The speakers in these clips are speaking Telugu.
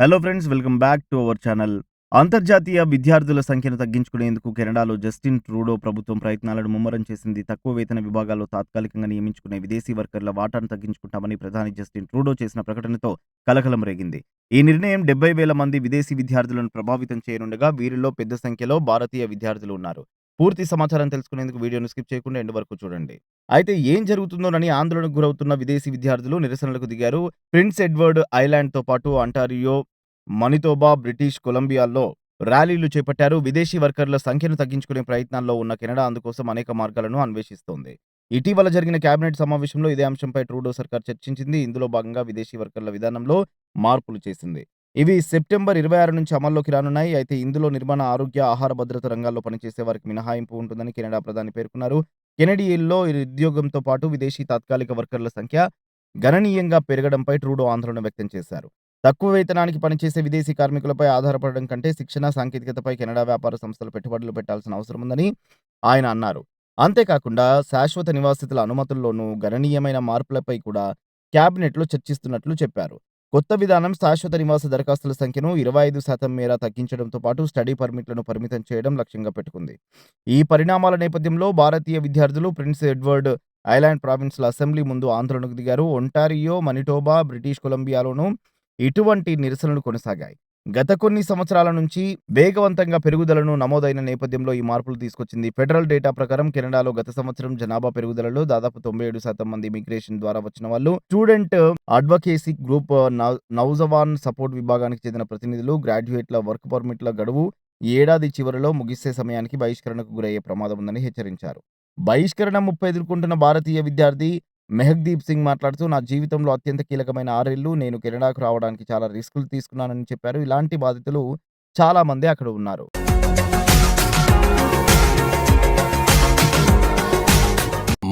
Hello friends welcome back to our channel అంతర్జాతీయ విద్యార్థుల సంఖ్యను తగ్గించుకునేందుకు కెనడాలో జస్టిన్ ట్రూడో ప్రభుత్వం ప్రయత్నాలను ముమ్మరం చేసింది. తక్కువ వేతన విభాగాల్లో తాత్కాలికంగా నియమించుకునే విదేశీ వర్కర్ల వాటాను తగ్గించుకుంటామని ప్రధాని జస్టిన్ ట్రూడో చేసిన ప్రకటనతో కలకలం రేగింది. ఈ నిర్ణయం డెబ్బై వేల మంది విదేశీ విద్యార్థులను ప్రభావితం చేయనుండగా వీరిలో పెద్ద సంఖ్యలో భారతీయ విద్యార్థులు ఉన్నారు. పూర్తి సమాచారం తెలుసుకునేందుకు వీడియోను స్కిప్ చేయకుండా ఎండ్ వరకు చూడండి. అయితే ఏం జరుగుతుందోనని ఆందోళనకు గురవుతున్న విదేశీ విద్యార్థులు నిరసనలకు దిగారు. ప్రిన్స్ ఎడ్వర్డ్ ఐలాండ్తో పాటు అంటారియో మనితోబా బ్రిటిష్ కొలంబియాల్లో ర్యాలీలు చేపట్టారు. విదేశీ వర్కర్ల సంఖ్యను తగ్గించుకునే ప్రయత్నాల్లో ఉన్న కెనడా అందుకోసం అనేక మార్గాలను అన్వేషిస్తోంది. ఇటీవల జరిగిన కేబినెట్ సమావేశంలో ఇదే అంశంపై ట్రూడో సర్కార్ చర్చించింది. ఇందులో భాగంగా విదేశీ వర్కర్ల విధానంలో మార్పులు చేసింది. ఇవి సెప్టెంబర్ ఇరవై ఆరు నుంచి అమల్లోకి రానున్నాయి. అయితే ఇందులో నిర్మాణ ఆరోగ్య ఆహార భద్రత రంగాల్లో పనిచేసే వారికి మినహాయింపు ఉంటుందని కెనడా ప్రధాని పేర్కొన్నారు. కెనడియల్లో ఉద్యోగంతో పాటు విదేశీ తాత్కాలిక వర్కర్ల సంఖ్య గణనీయంగా పెరగడంపై ట్రూడో ఆందోళన వ్యక్తం చేశారు. తక్కువ వేతనానికి పనిచేసే విదేశీ కార్మికులపై ఆధారపడడం కంటే శిక్షణ సాంకేతికతపై కెనడా వ్యాపార సంస్థలు పెట్టుబడులు పెట్టాల్సిన అవసరం ఉందని ఆయన అన్నారు. అంతేకాకుండా శాశ్వత నివాసితుల అనుమతుల్లోనూ గణనీయమైన మార్పులపై కూడా క్యాబినెట్లో చర్చిస్తున్నట్లు చెప్పారు. కొత్త విధానం శాశ్వత నివాస దరఖాస్తుల సంఖ్యను ఇరవై ఐదు శాతం మేర తగ్గించడంతో పాటు స్టడీ పర్మిట్లను పరిమితం చేయడం లక్ష్యంగా పెట్టుకుంది. ఈ పరిణామాల నేపథ్యంలో భారతీయ విద్యార్థులు ప్రిన్స్ ఎడ్వర్డ్ ఐలాండ్ ప్రావిన్స్ల అసెంబ్లీ ముందు ఆందోళనకు దిగారు. ఒంటారియో మనిటోబా బ్రిటిష్ కొలంబియాలోనూ ఇటువంటి నిరసనలు కొనసాగాయి. గత కొన్ని సంవత్సరాల నుంచి వేగవంతంగా పెరుగుదలను నమోదైన నేపథ్యంలో ఈ మార్పులు తీసుకొచ్చింది. ఫెడరల్ డేటా ప్రకారం కెనడాలో గత సంవత్సరం జనాభా పెరుగుదలలో దాదాపు తొంభై ఏడు శాతం మంది ఇమిగ్రేషన్ ద్వారా వచ్చిన వాళ్ళు. Student advocacy group Naujawan support విభాగానికి చెందిన ప్రతినిధులు గ్రాడ్యుయేట్ల వర్క్ పర్మిట్ల గడువు ఏడాది చివరిలో ముగిసే సమయానికి బహిష్కరణకు గురయ్యే ప్రమాదం ఉందని హెచ్చరించారు. బహిష్కరణ ముప్పై ఎదుర్కొంటున్న భారతీయ విద్యార్థి మెహక్దీప్ సింగ్ మాట్లాడుతూ నా జీవితంలో అత్యంత కీలకమైన ఆరేళ్ళు నేను కెనడాకు రావడానికి చాలా రిస్కులు తీసుకున్నానని చెప్పారు. ఇలాంటి బాధితులు చాలా మంది అక్కడ ఉన్నారు.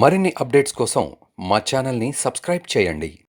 మరిన్ని అప్డేట్స్ కోసం మా ఛానల్ని సబ్స్క్రైబ్ చేయండి.